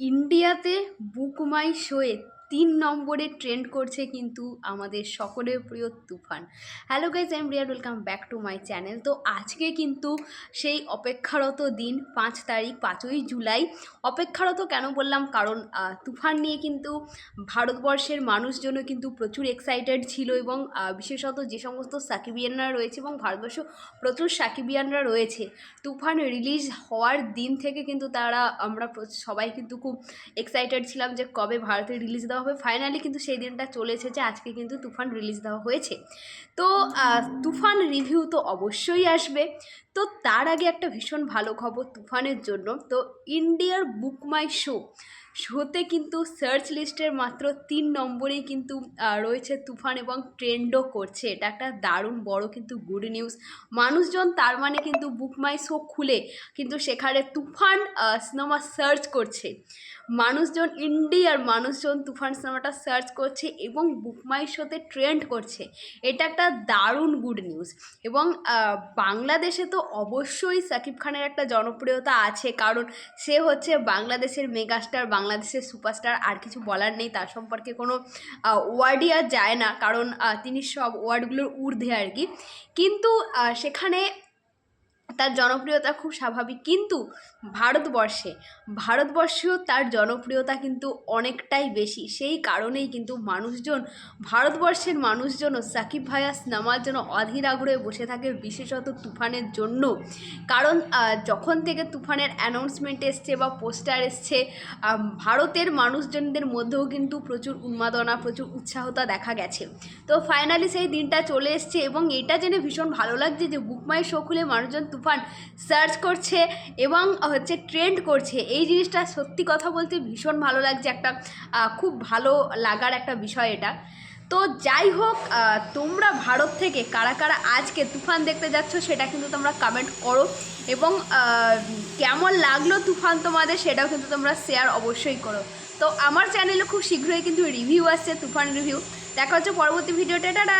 ইন্ডিয়াতে বুক মাই শোয়ে তিন নম্বরে ট্রেন্ড করছে কিন্তু আমাদের সকলের প্রিয় Toofan. Hello guys M rear welcome back to my channel তো আজকে কিন্তু সেই অপেক্ষারত দিন, পাঁচ তারিখ, পাঁচই জুলাই। অপেক্ষারত কেন বললাম? কারণ তুফান নিয়ে কিন্তু ভারতবর্ষের মানুষজনও কিন্তু প্রচুর এক্সাইটেড ছিল এবং বিশেষত যে সমস্ত সাকিবিয়ানরা রয়েছে এবং ভারতবর্ষ প্রচুর সাকিবিয়ানরা রয়েছে। তুফান রিলিজ হওয়ার দিন থেকে কিন্তু তারা, আমরা সবাই কিন্তু খুব এক্সাইটেড ছিলাম যে কবে ভারতে রিলিজ দেওয়া হবে ফাইনালি কিন্তু সেই দিনটা চলে এসেছে। আজকে কিন্তু তুফান রিলিজ দেওয়া হয়েছে। তো তুফান রিভিউ তো অবশ্যই আসবে। তো, তার আগে একটা ভীষণ ভালো খবর তুফানের জন্য। তো ইন্ডিয়ার বুক মাই শো শোতে কিন্তু সার্চ লিস্টের মাত্র তিন নম্বরেই কিন্তু রয়েছে তুফান এবং ট্রেন্ডও করছে। এটা একটা দারুণ বড় কিন্তু গুড নিউজ মানুষজন তার মানে কিন্তু বুক মাই শো খুলে কিন্তু সেখানে তুফান সিনেমা সার্চ করছে। মানুষজন ইন্ডিয়ার মানুষজন তুফান সিনেমাটা সার্চ করছে এবং বুক মাই শোতে ট্রেন্ড করছে। এটা একটা দারুণ গুড নিউজ এবং বাংলাদেশে তো অবশ্যই সাকিব খানের একটা জনপ্রিয়তা আছে। কারণ সে হচ্ছে বাংলাদেশের মেগাস্টার বাংলাদেশের সুপারস্টার আর কিছু বলার নেই। তার সম্পর্কে কোনো ওয়ার্ডই আর যায় না। কারণ তিনি সব ওয়ার্ডগুলোর ঊর্ধ্বে আর কি। কিন্তু সেখানে তার জনপ্রিয়তা খুব স্বাভাবিক। কিন্তু ভারতবর্ষে, ভারতবর্ষেও তার জনপ্রিয়তা কিন্তু অনেকটাই বেশি। সেই কারণেই কিন্তু মানুষজন, ভারতবর্ষের মানুষজনও সাকিব ভাইয়া সিনেমার জন্য অধীর আগ্রহে বসে থাকে বিশেষত তুফানের জন্য। কারণ যখন থেকে তুফানের অ্যানাউন্সমেন্ট এসছে বা পোস্টার এসছে ভারতের মানুষজনদের মধ্যেও কিন্তু প্রচুর উন্মাদনা, প্রচুর উৎসাহতা দেখা গেছে। তো ফাইনালি সেই দিনটা চলে এসছে এবং এটা জেনে ভীষণ ভালো লাগছে যে বুকমাই শো খুলে মানুষজন তুফান সার্চ করছে এবং হচ্ছে ট্রেন্ড করছে। এই জিনিসটা সত্যি কথা বলতে ভীষণ ভালো লাগছে, একটা খুব ভালো লাগার একটা বিষয় এটা। তো যাই হোক তোমরা ভারত থেকে কারা কারা আজকে তুফান দেখতে যাচ্ছ সেটা কিন্তু তোমরা কমেন্ট করো এবং কেমন লাগল তুফান তোমাদের সেটাও কিন্তু তোমরা শেয়ার অবশ্যই করো। তো আমার চ্যানেলে খুব শীঘ্রই কিন্তু রিভিউ আসছে, তুফান রিভিউ দেখা হচ্ছে পরবর্তী ভিডিওটা টাটা!